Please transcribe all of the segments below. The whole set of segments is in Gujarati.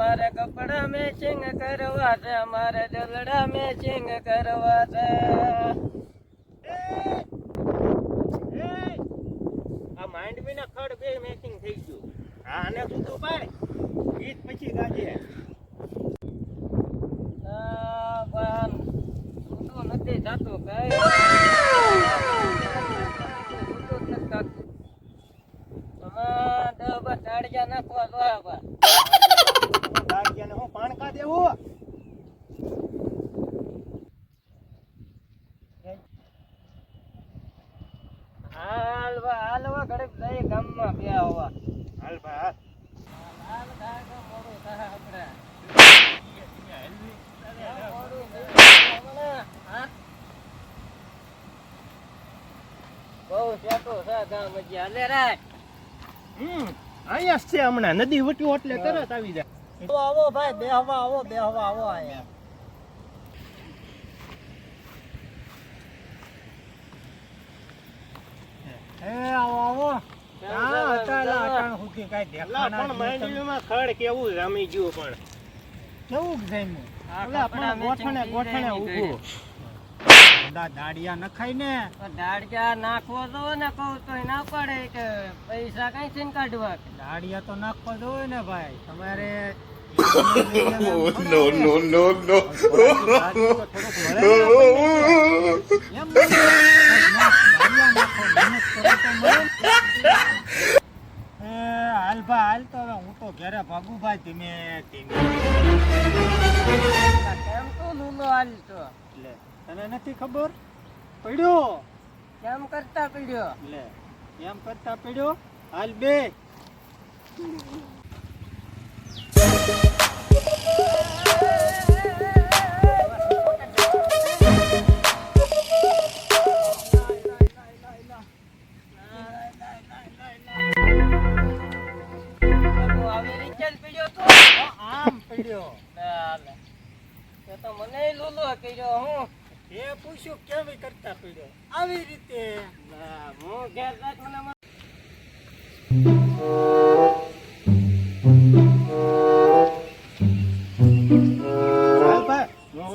મારે કપડા મેચિંગ કરવા છે અમારે દલડા મેચિંગ કરવા છે. આ માઇન્ડ ના ખડ બે મેચિંગ થઈ ગયું. હા આને તો પાય ગીત પછી ગાજે આ પણ છૂટું નથી થતું કઈ છૂટું જ નથી થતું આમાં દસ બાર ટાળિયા નાખવા જોઈએ બા. ગાજ્યાને હું પાણકા દેવું હાલ બા, હાલ બા, ઘડીક જઈએ ગામમાં બે આવવા. હાલ ભાઈ હાલ થાય તો મોડું થાય આપણે. મોડું થઈ ગયું હમણાં. હા? બહુ સેટું છે ગામ હજી. હાલે રાય. હમ અહીંયા છે હમણાં. નદી વટ્યું એટલે તરત આવી જાય. આવો, આવો ભાઈ બે હવા આવો બે હવા આવો અહીંયા. એ આવો આવો. હા અટાલા અટાણ સુધી કાંઈ અલા, પણ માંડવીમાં ખડ કેવું રમી ગયું પણ. કેવું જામ્યું ગોઠણે ગોઠણે ઊભું. બધા દાડિયા નખાય ને. દાડિયા નાખવો તો ને કહું તો ના પડે કે પૈસા કઈ છે કાઢવા દાડિયા તો નાખવા જોઈએ ને ભાઈ. તમારે ને. હાલ ભાઈ હાલ તો હવે હું તો ઘરે ભાગું ભાઈ ધીમે ધીમે. કેમ તો લૂલો હાલ તો એટલે તને નથી ખબર? પડ્યો. કેમ કરતા પડ્યો? લે એમ કરતા પડ્યો? હાલ બે. આમ પડ્યો. તો મને લૂલો કર્યો હું? એ પૂછ્યું કેવી કરતા પડ્યો આવી રીતે હું ઘેર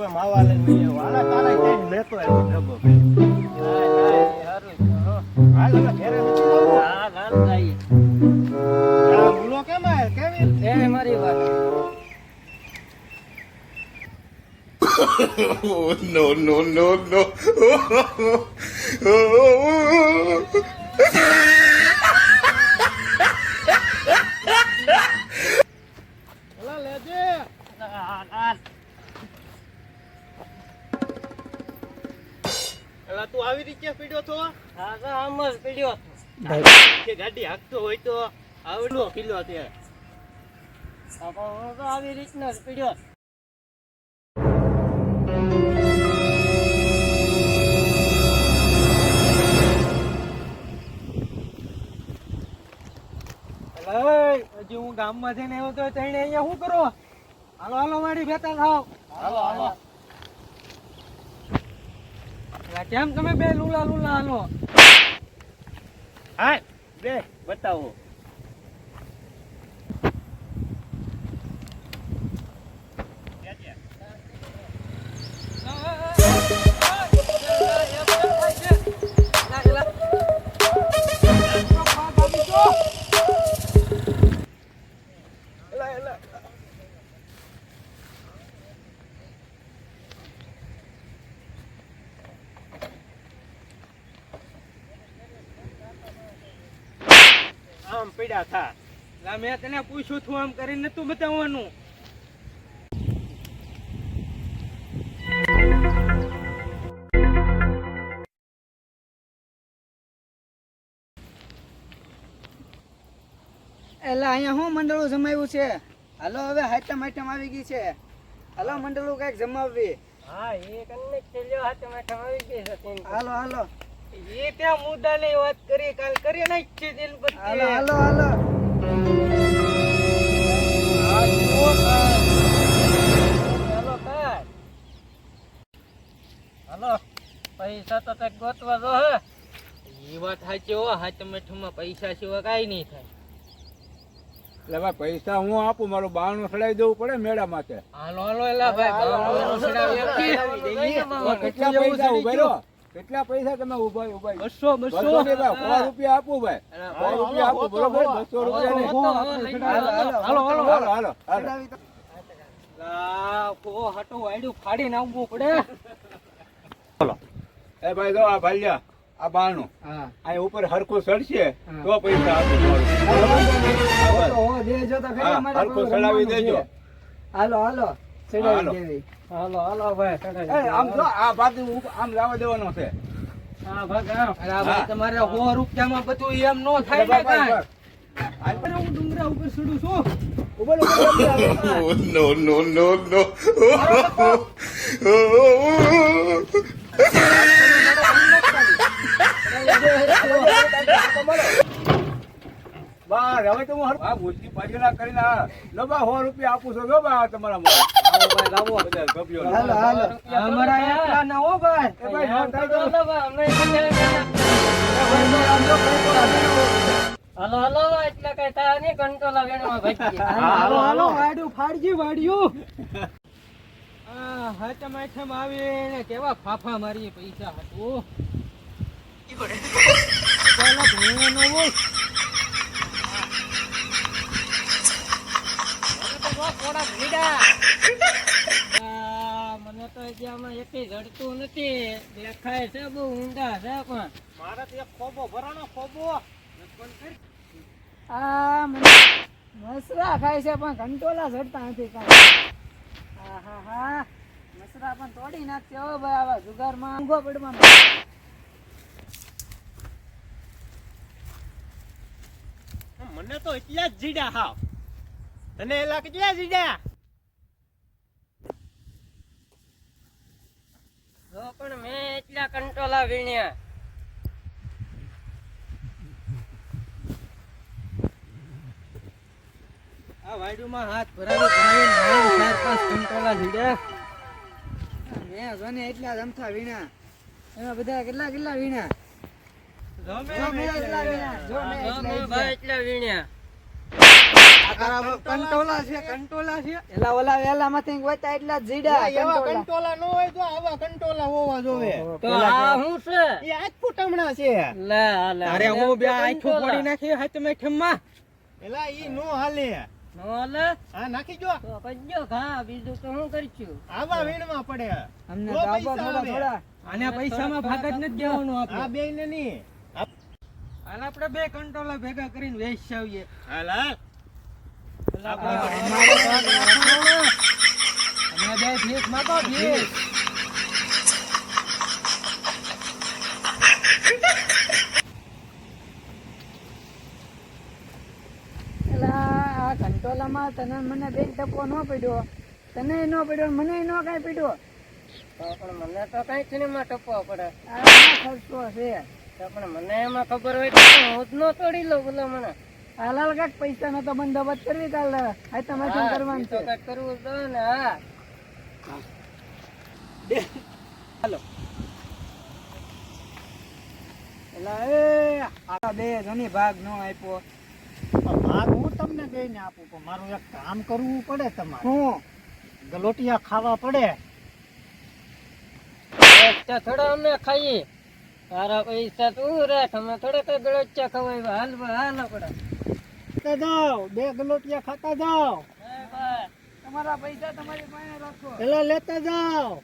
માવા Oh, no, no, no, no. તું આવી રીતે પીડ્યો તો હા, તો આમ જ પીડ્યો કે ગાડી હાંકતો હોય તો આવડો કિલ્લો તો આવી રીતનો જ પીડ્યો. હજી હું ગામમાં જઈને આવ્યો તો તઈને અહીંયા શું કરો? હાલો હાલો મારી ભેતા થાવ. હાલો હાલો. કેમ તમે બે લુલા લુલા હાલો? હા બે બતાવો. આમ પડ્યા થા. એલા, મેં તને પૂછ્યું તું આમ કરીને નતું બતાવવાનું. એટલે અહીંયા શું મંડળું જમાવ્યું છે? હાલો હવે હાઈટમ આઈટમ આવી ગઈ છે. હાલો મંડળું કંઈક જમાવવી. હા એ કન્ને ચલ્યો હાથે માથે આવી ગઈ છે હાલો હાલો. એ ત્યાં મુદ્દાની વાત કરી કાલ કરી નાખ દિલ હાલો હાલો હાલો. હા, જુઓ કાંઈ. હાલો હાલો પૈસા તો કંઈક ગોતવા જો હે. એ વાત સાચી હો હાથ મેઠમાં પૈસા સિવાય કાઈ નહીં થાય. એટલે ભાઈ પૈસા હું આપું મારું બાણું સડાવી દેવું પડે મેળા માટે. હાલો હાલો એલા ભાઈ કેટલા પૈસા કેટલા પૈસા તમે ઊભા ઊભા બસો બસો. રૂપિયા આપું ભાઈ. સો રૂપિયા આપો બરોબર? બસો રૂપિયા. હાલો હાલો હાલો હાલો હાલો ચડાવી તો. ફાડી નાખવું પડે. એ ભાઈ જો આ ભાલ્યા આ બાણું. હા. આ ઉપર હરખું સડશે તો પૈસા આપી હરખું સડાવી દેજો. હાલો હાલો. ચડાવી દેવી. હાલો હાલો ભાઈ એ, આમ જો આ ભાગ આમ લાવવા દેવાનો છે. આ ભાઈ તમારે સો રૂપિયામાં બધું એમ નો થાય. આ હું ડુંગરા ઉપર ચડું છું. બા, હવે તો હું હર- આ ભૂતની પાછળના કરીને લો બા, સો રૂપિયા આપું છું જો બા તમારા મોઢે. બધા ગભ્યો હાલો હાલો અમારા એકલા ના હો ભાઈ. એ ભાઈ, નો થાય તો- હાલો હાલો એટલે કઈ થાય નહીં કંટ્રોલ વેણમાં ભાઈ હાલો, હાલો. વાડ્યું ફાડજી વાડ્યું. આ હાચમ આઠમ આવીને કેવા ફાફા મારી પૈસા હતું ચાલો ભણવાનો હોય. મને તો હજી આમાં જડતું નથી. દેખાય છે બહુ ઊંડા છે પણ. મારે તો એક ખોબો ભરાનો ખોબો. આ મને મસરા ખાય છે પણ કંટોલા જડતા નથી કાંઈ. આહાહા. મસરા પણ તોડી નાખશે હો ભાઈ આવા જુગારમાં. ઊંઘો પડવામાં મને તો એટલા જ જીડા હાવ. તને એલા કેટલા જીડા જો પણ મેં એટલા કંટોલા વીણ્યા. આ વાયડુમાં હાથ ભરાવી ભરાવી ચાર પાંચ કંટોલા જીડ્યા. મેં જોને એટલા જમતા વીણા એમાં બધા કેટલા કેટલા વીણા કંટોલા છે કંટોલા છે. એલા ઓલા વેલા માંથી ગોતા એટલા જીડા એવા કંટોલા. કંટોલા નો હોય તો આવા કંટોલા હોવા જોવે. તો આ શું છે? એ આજ ફૂટમણા છે. લે લે અરે હું બે આખું ફોડી નાખી હાથ મેં એલા ઈ નો હાલે. નો લે હા નાખી જો. કજો ઘા બીજું તો હું કરશું આવા વીણમાં પડે. અમને પૈસા થોડા થોડા. આને પૈસામાં ભાગ જ નથી દેવાનું આ બે ને નહીં. હાલ આપણે બે કંટ્રોલર ભેગા કરીને વેચાવીએ હાલ હાલ. અમે બે ભીખ માંગો કંટોલામાં તને મને બે ટપો ન પડ્યો. તને ન પડ્યો મને ન કાંઈ પડ્યો. તો પણ મને તો કઈ ખીણીમાં ટપવા પડે. આ ખર્ચો છે. પણ મને એમાં ખબર હોય હું જ ન તોડી લઉં બોલો મને. હાલાલ કાક પૈસા નો તો બંદોબસ્ત કરવી કાલ હા, કરવાનું તો છે. કરવું તો ને હા. એલા એ આ બે જની ભાગ નો આપ્યો. ભાગ હું તમને કહીને આપું પણ મારું એક કામ કરવું પડે તમારે. હું? ગલોટિયા ખાવા પડે. થોડા અમે ખાઈએ. તારા પૈસા તું રાખ અમે થોડા કઈ ખવાય હાલ હાલ આપડે ખાતા જાઓ બે ગલોટિયા ખાતા જાઓ. તમારા પૈસા તમારી પાસે રાખો. પેલા લેતા જાઓ.